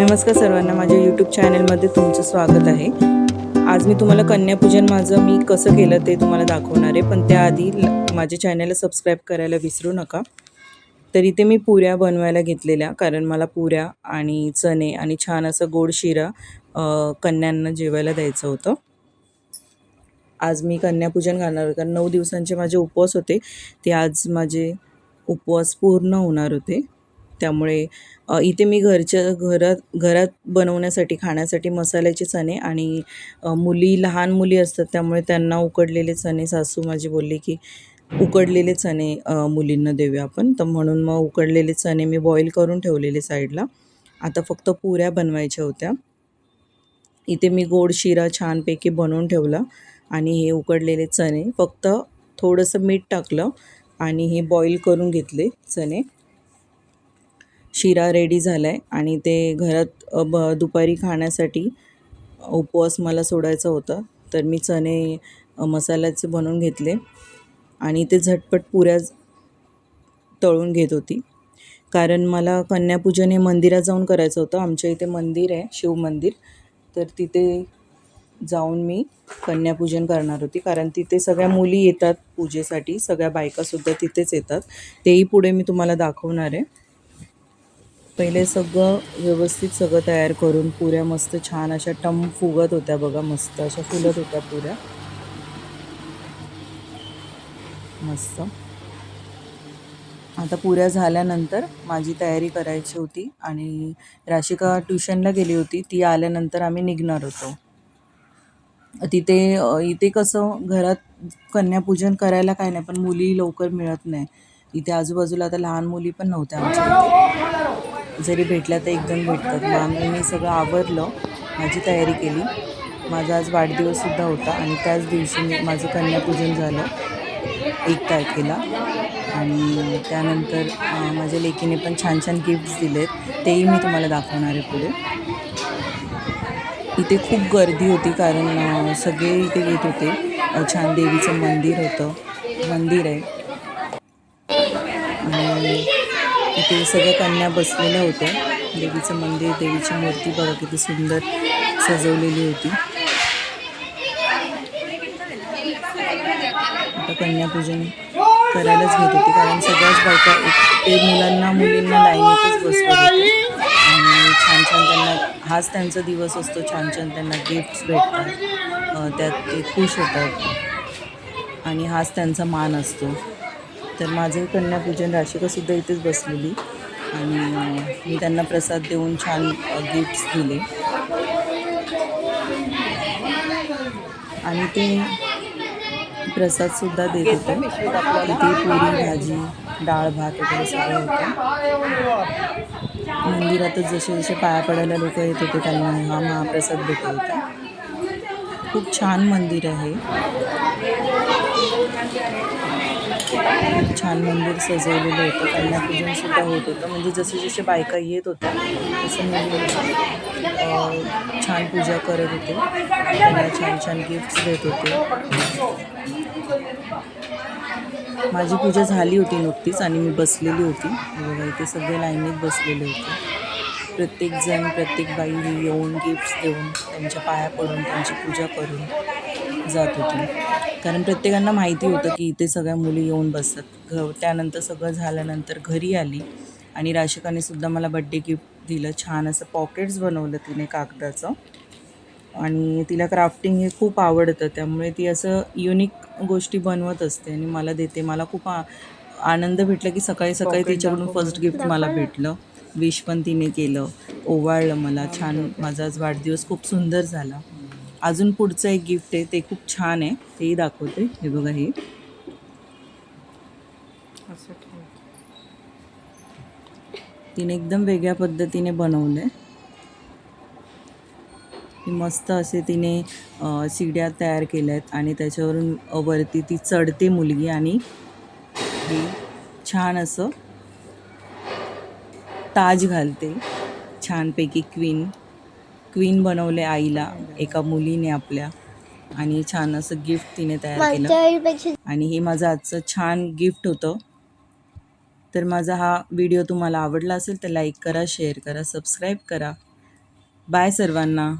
नमस्कार सर्वांना माझ्या यूट्यूब चॅनलमध्ये तुमचं स्वागत आहे. आज मी तुम्हाला कन्यापूजन माझं मी कसं केलं ते तुम्हाला दाखवणार आहे पण त्याआधी माझ्या चॅनलला सबस्क्राईब करायला विसरू नका. तर इथे मी पुऱ्या बनवायला घेतलेल्या कारण मला पुऱ्या आणि चणे आणि छान असं गोड शिरा कन्यांना जेवायला द्यायचं होतं. आज मी कन्यापूजन घालणार होते कारण नऊ दिवसांचे माझे उपवास होते. ते आज माझे उपवास पूर्ण होणार होते. त्यामुळे इथे मी घरच्या घरात घरात बनवण्यासाठी खाण्यासाठी मसाल्याचे चणे आणि मुली लहान मुली असतात त्यामुळे त्यांना उकडलेले चणे सासू माझी बोलली की उकडलेले चणे मुलींना देऊया आपण. तर म्हणून मग उकडलेले चणे मी बॉईल करून ठेवलेले साईडला. आता फक्त पुऱ्या बनवायच्या होत्या. इथे मी गोड शिरा छानपैकी बनवून ठेवला आणि हे उकडलेले चणे फक्त थोडंसं मीठ टाकलं आणि हे बॉईल करून घेतले चणे. शिरा रेडी झाला आहे आणि ते घरात ब दुपारी खाण्यासाठी उपवास मला सोडायचा होता. तर मी चणे मसाल्याचे बनवून घेतले आणि ते झटपट पुऱ्या तळून घेत होती. कारण मला कन्यापूजन हे मंदिरात जाऊन करायचं होतं. आमच्या इथे मंदिर आहे शिव मंदिर. तर तिथे जाऊन मी कन्यापूजन करणार होती. कारण तिथे सगळ्या मुली येतात पूजेसाठी सगळ्या बायकासुद्धा तिथेच येतात. तेही पुढे मी तुम्हाला दाखवणार आहे. पहिले सगळं व्यवस्थित सगळं तयार करून पुऱ्या मस्त छान अशा टम फुगत होत्या बघा मस्त अशा फुलत होत्या पुऱ्या. मस्त. आता पुऱ्या झाल्यानंतर माझी तयारी करायची होती आणि राशिका ट्युशनला गेली होती ती आल्यानंतर आम्ही निघणार होतो. तिथे इथे कसं घरात कन्यापूजन करायला काय नाही पण मुली लवकर मिळत नाही. इथे आजूबाजूला आता लहान मुली पण नव्हत्या आमच्या इथे. जरी भेटल्या तर एकदम भेटतात. मग आम्ही मी सगळं आवरलं. माझी तयारी केली. माझा आज वाढदिवससुद्धा होता आणि त्याच दिवशी मी माझं कन्यापूजन झालं एक तारखेला. आणि त्यानंतर माझ्या लेकीने पण छान छान गिफ्ट्स दिलेत. तेही मी तुम्हाला दाखवणार आहे पुढे. इथे खूप गर्दी होती कारण सगळे इथे येत होते. छान देवीचं मंदिर होतं. मंदिर आहे. आणि इथे सगळ्या कन्या बसलेल्या होत्या. देवीचं मंदिर देवीची मूर्ती बघा किती सुंदर सजवलेली होती. आता कन्यापूजन करायलाच घेत होती कारण सगळ्याच बायका एक ते मुलांना मुलींना लाईनीतच बसवत होते आणि छान छान त्यांना हाच त्यांचा दिवस असतो छान छान त्यांना गिफ्ट्स भेटतात. त्यात ते खुश होतात. आणि हाच त्यांचा मान असतो. तर माझं कन्यापूजन राशिकासुद्धा इथेच बसलेली. आणि मी त्यांना प्रसाद देऊन छान गिफ्ट्स दिले. आणि ते प्रसादसुद्धा देत होते. तिथे पुरी भाजी डाळ भात वगैरे सगळं होतं. मंदिरातच जसे जसे पाया पडायला लोक येत होते त्यांना हा महाप्रसाद भेटत होता. खूप छान मंदिर आहे. खूप छान मंदिर सजवलेलं होतं. त्यांना सुद्धा होत होतं. म्हणजे जसे जसे बायका येत होत्या तसं मुली छान पूजा करत होते. त्यांना छान छान गिफ्ट्स देत होते. माझी पूजा झाली होती नुकतीच आणि मी बसलेली होती. बघा इथे सगळे लाईनीत बसलेले होते. प्रत्येकजण प्रत्येक बाई येऊन गिफ्ट्स देऊन त्यांच्या पाया पडून त्यांची पूजा करून जात होती. कारण प्रत्येकांना माहिती होतं की इथे सगळ्या मुली येऊन बसतात. घ त्यानंतर सगळं झाल्यानंतर घरी आली आणि राशिकाने सुद्धा मला बड्डे गिफ्ट दिलं. छान असं पॉकेट्स बनवलं तिने कागदाचं. आणि तिला क्राफ्टिंग हे खूप आवडतं. त्यामुळे ती असं युनिक गोष्टी बनवत असते आणि मला देते. मला खूप आ आनंद भेटला की सकाळी सकाळी तिच्याकडून फर्स्ट गिफ्ट मला भेटलं. विश पण तिने केलं. ओवाळलं मला. छान माझा आज वाढदिवस खूप सुंदर झाला. अजून पुढचं एक गिफ्ट आहे ते खूप छान आहे. तेही दाखवते. हे बघा हे. तिने एकदम वेगळ्या पद्धतीने बनवलं आहे मस्त असे तिने शिड्या तयार केल्या आहेत आणि त्याच्यावरून वरती ती चढते मुलगी आणि छान असं ताज घालते. छानपैकी क्वीन क्वीन बनवले आईला एका मुलीने आपल्या. आणि छान असं गिफ्ट तिने तयार केलं. आणि हे माझं आजचं छान गिफ्ट होतं. तर माझा हा व्हिडिओ तुम्हाला आवडला असेल तर लाईक करा शेअर करा सबस्क्राईब करा. बाय सर्वांना.